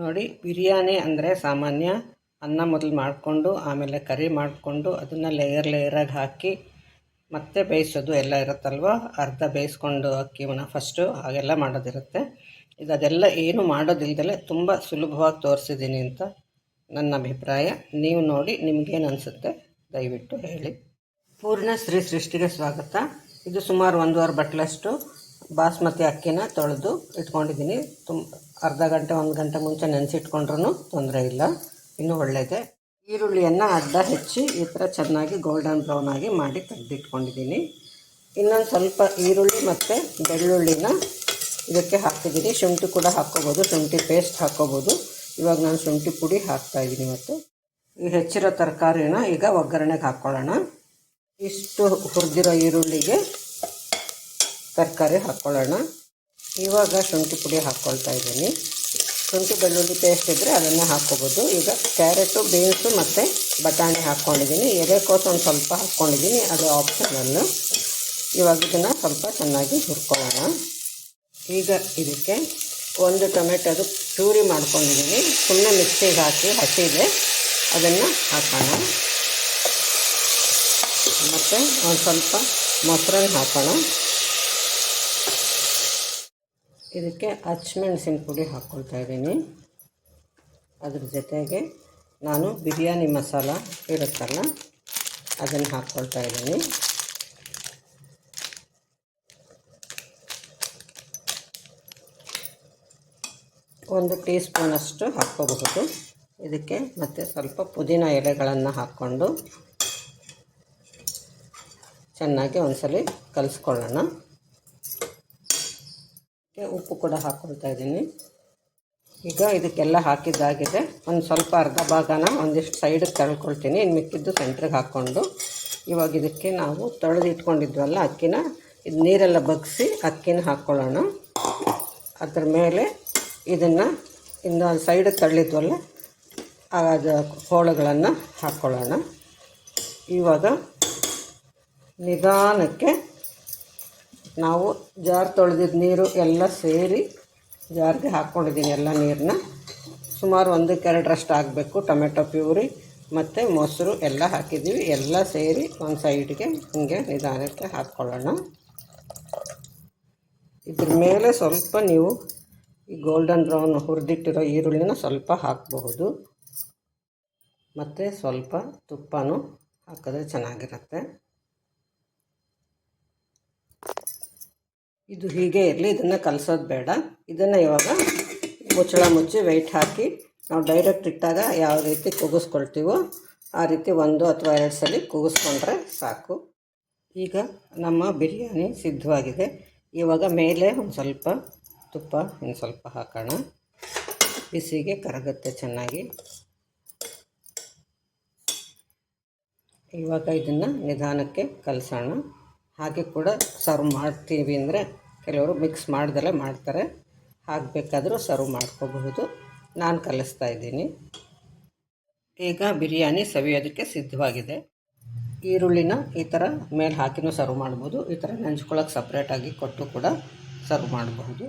ನೋಡಿ, ಬಿರಿಯಾನಿ ಅಂದರೆ ಸಾಮಾನ್ಯ ಅನ್ನ ಮೊದಲು ಮಾಡಿಕೊಂಡು, ಆಮೇಲೆ ಕರಿ ಮಾಡಿಕೊಂಡು ಅದನ್ನು ಲೇಯರ್ ಲೇಯರಾಗಿ ಹಾಕಿ ಮತ್ತೆ ಬೇಯಿಸೋದು ಎಲ್ಲ ಇರುತ್ತಲ್ವ? ಅರ್ಧ ಬೇಯಿಸ್ಕೊಂಡು ಅಕ್ಕಿವನ್ನು ಫಸ್ಟು ಹಾಗೆಲ್ಲ ಮಾಡೋದಿರುತ್ತೆ. ಇದು ಅದೆಲ್ಲ ಏನು ಮಾಡೋದಿಲ್ಲದಲೇ ತುಂಬ ಸುಲಭವಾಗಿ ತೋರಿಸಿದ್ದೀನಿ ಅಂತ ನನ್ನ ಅಭಿಪ್ರಾಯ. ನೀವು ನೋಡಿ ನಿಮಗೇನು ಅನಿಸುತ್ತೆ? ದಯವಿಟ್ಟು ಹೇಳಿ. ಪೂರ್ಣ ಸ್ತ್ರೀ ಸೃಷ್ಟಿಗೆ ಸ್ವಾಗತ. ಇದು ಸುಮಾರು ಒಂದೂವರೆ ಬಟ್ಲಷ್ಟು ಬಾಸ್ಮತಿ ಅಕ್ಕಿನ ತೊಳೆದು ಇಟ್ಕೊಂಡಿದ್ದೀನಿ. ತುಂಬ ಅರ್ಧ ಗಂಟೆ, ಒಂದು ಗಂಟೆ ಮುಂಚೆ ನೆನೆಸಿಟ್ಕೊಂಡ್ರೂ ತೊಂದರೆ ಇಲ್ಲ. ಇನ್ನೂ ಒಳ್ಳೆಯದೇ ಈರುಳ್ಳಿಯನ್ನು ಅರ್ಧ ಹೆಚ್ಚಿ ಈ ಥರ ಚೆನ್ನಾಗಿ ಗೋಲ್ಡನ್ ಬ್ರೌನ್ ಆಗಿ ಮಾಡಿ ತೆಗೆದಿಟ್ಕೊಂಡಿದ್ದೀನಿ. ಇನ್ನೊಂದು ಸ್ವಲ್ಪ ಈರುಳ್ಳಿ ಮತ್ತು ಬೆಳ್ಳುಳ್ಳಿನ ಇದಕ್ಕೆ ಹಾಕ್ತಿದ್ದೀನಿ. ಶುಂಠಿ ಕೂಡ ಹಾಕ್ಕೋಬೋದು. ಶುಂಠಿ ಪೇಸ್ಟ್ ಹಾಕ್ಕೋಬೋದು. ಇವಾಗ ನಾನು ಶುಂಠಿ ಪುಡಿ ಹಾಕ್ತಾಯಿದ್ದೀನಿ ಇವತ್ತು. ಈ ಹೆಚ್ಚಿರೋ ತರಕಾರಿನ ಈಗ ಒಗ್ಗರಣೆಗೆ ಹಾಕ್ಕೊಳ್ಳೋಣ ಇಷ್ಟು ಹುರಿದಿರೋ ಈರುಳ್ಳಿಗೆ ತರಕಾರಿ ಹಾಕ್ಕೊಳ್ಳೋಣ ಇವಾಗ ಶುಂಠಿ ಪುಡಿ ಹಾಕ್ಕೊಳ್ತಾ ಇದ್ದೀನಿ. ಶುಂಠಿ ಬೆಳ್ಳುಳ್ಳಿ ಪೇಸ್ಟ್ ಇದ್ದರೆ ಅದನ್ನೇ ಹಾಕ್ಕೋಬೋದು. ಈಗ ಕ್ಯಾರೆಟು ಬೀನ್ಸು ಮತ್ತು ಬಟಾಣಿ ಹಾಕ್ಕೊಂಡಿದ್ದೀನಿ. ಎಲೆಕೋಸು ಒಂದು ಸ್ವಲ್ಪ ಹಾಕ್ಕೊಂಡಿದ್ದೀನಿ. ಅದು ಆಪ್ಷನಲ್ಲು ಇವಾಗ ಇದನ್ನು ಸ್ವಲ್ಪ ಚೆನ್ನಾಗಿ ಹುರ್ಕೊಳ್ಳೋಣ. ಈಗ ಇದಕ್ಕೆ ಒಂದು ಟೊಮೆಟೊದು ಚೂರಿ ಮಾಡ್ಕೊಂಡಿದ್ದೀನಿ. ಸುಮ್ಮನೆ ಮಿಕ್ಸಿಗೆ ಹಾಕಿ ಹಸಿದೆ. ಅದನ್ನು ಹಾಕೋಣ. ಮತ್ತು ಒಂದು ಸ್ವಲ್ಪ ಮೊಸರನ್ನ ಹಾಕೋಣ. ಇದಕ್ಕೆ ಹಚ್ಮೆಣಸಿನ ಪುಡಿ ಹಾಕ್ಕೊಳ್ತಾ ಇದ್ದೀನಿ. ಅದ್ರ ಜೊತೆಗೆ ನಾನು ಬಿರಿಯಾನಿ ಮಸಾಲ ಇರುತ್ತಲ್ಲ, ಅದನ್ನು ಹಾಕ್ಕೊಳ್ತಾ ಇದ್ದೀನಿ. ಒಂದು ಟೀ ಸ್ಪೂನಷ್ಟು ಹಾಕ್ಕೋಬಹುದು. ಇದಕ್ಕೆ ಮತ್ತು ಸ್ವಲ್ಪ ಪುದೀನ ಎಲೆಗಳನ್ನು ಹಾಕ್ಕೊಂಡು ಚೆನ್ನಾಗಿ ಒಂದ್ಸಲಿ ಕಲಿಸ್ಕೊಳ್ಳೋಣ. ಉಪ್ಪು ಕೂಡ ಹಾಕ್ಕೊಳ್ತಾ ಇದ್ದೀನಿ. ಈಗ ಇದಕ್ಕೆಲ್ಲ ಹಾಕಿದ್ದಾಗಿದೆ. ಒಂದು ಸ್ವಲ್ಪ ಅರ್ಧ ಭಾಗನ ಒಂದಿಷ್ಟು ಸೈಡಿಗೆ ತಳ್ಕೊಳ್ತೀನಿ. ಇನ್ನು ಮಿಕ್ಕಿದ್ದು ಸೆಂಟ್ರಿಗೆ ಹಾಕ್ಕೊಂಡು ಇವಾಗ ಇದಕ್ಕೆ ನಾವು ತೊಳೆದು ಇಟ್ಕೊಂಡಿದ್ವಲ್ಲ ಅಕ್ಕಿನ, ಇದು ನೀರೆಲ್ಲ ಬಗ್ಗಿಸಿ ಅಕ್ಕಿನ ಹಾಕ್ಕೊಳ್ಳೋಣ ಅದ್ರ ಮೇಲೆ ಇದನ್ನು ಇನ್ನು ಸೈಡಿಗೆ ತಳ್ಳಿದ್ವಲ್ಲ, ಅದು ಹೋಳುಗಳನ್ನು ಹಾಕ್ಕೊಳ್ಳೋಣ ಇವಾಗ ನಿಧಾನಕ್ಕೆ ನಾವು ಜಾರ್ ತೊಳೆದಿದ್ದ ನೀರು ಎಲ್ಲ ಸೇರಿ ಜಾರ್ಗೆ ಹಾಕ್ಕೊಂಡಿದ್ದೀನಿ ಎಲ್ಲ ನೀರನ್ನ. ಸುಮಾರು ಒಂದಕ್ಕೆ ಎರಡರಷ್ಟು ಆಗಬೇಕು, ಟೊಮೆಟೊ ಪ್ಯೂರಿ ಮತ್ತು ಮೊಸರು ಎಲ್ಲ ಹಾಕಿದ್ದೀವಿ. ಎಲ್ಲ ಸೇರಿ ಒಂದು ಸೈಡ್ಗೆ ಹಿಂಗೆ ನಿಧಾನಕ್ಕೆ ಹಾಕ್ಕೊಳ್ಳೋಣ. ಇದ್ರ ಮೇಲೆ ಸ್ವಲ್ಪ ನೀವು ಈ ಗೋಲ್ಡನ್ ಬ್ರೌನ್ ಹುರಿದಿಟ್ಟಿರೋ ಈರುಳ್ಳಿನ ಸ್ವಲ್ಪ ಹಾಕಬಹುದು. ಮತ್ತು ಸ್ವಲ್ಪ ತುಪ್ಪನೂ ಹಾಕಿದ್ರೆ ಚೆನ್ನಾಗಿರುತ್ತೆ. ಇದು ಹೀಗೆ ಇರಲಿ, ಇದನ್ನು ಕಲಸೋದು ಬೇಡ. ಇದನ್ನು ಇವಾಗ ಮುಚ್ಚಳ ಮುಚ್ಚಿ ವೆಯ್ಟ್ ಹಾಕಿ ನಾವು ಡೈರೆಕ್ಟ್ ಇಟ್ಟಾಗ ಯಾವ ರೀತಿ ಕೂಗಿಸ್ಕೊಳ್ತೀವೋ ಆ ರೀತಿ ಒಂದು ಅಥವಾ ಎರಡು ಸಲ ಕೂಗಿಸ್ಕೊಂಡ್ರೆ ಸಾಕು. ಈಗ ನಮ್ಮ ಬಿರಿಯಾನಿ ಸಿದ್ಧವಾಗಿದೆ. ಇವಾಗ ಮೇಲೆ ಒಂದು ಸ್ವಲ್ಪ ತುಪ್ಪ ಒಂದು ಸ್ವಲ್ಪ ಹಾಕೋಣ. ಬಿಸಿಗೆ ಕರಗುತ್ತೆ ಚೆನ್ನಾಗಿ. ಇವಾಗ ಇದನ್ನು ನಿಧಾನಕ್ಕೆ ಕಲಸೋಣ. ಹಾಗೆ ಕೂಡ ಸರ್ವ್ ಮಾಡ್ತೀವಿ ಅಂದರೆ ಕೆಲವರು ಮಿಕ್ಸ್ ಮಾಡ್ದಲೇ ಮಾಡ್ತಾರೆ. ಹಾಕಬೇಕಾದ್ರೂ ಸರ್ವ್ ಮಾಡ್ಕೋಬಹುದು. ನಾನು ಕಲಿಸ್ತಾ ಇದ್ದೀನಿ. ಈಗ ಬಿರಿಯಾನಿ ಸವಿಯೋದಕ್ಕೆ ಸಿದ್ಧವಾಗಿದೆ. ಈರುಳ್ಳಿನ ಈ ಥರ ಮೇಲೆ ಹಾಕಿನೂ ಸರ್ವ್ ಮಾಡ್ಬೋದು. ಈ ಥರ ನೆಂಚ್ಕೊಳ್ಳೋಕೆ ಸಪ್ರೇಟಾಗಿ ಕೊಟ್ಟು ಕೂಡ ಸರ್ವ್ ಮಾಡಬಹುದು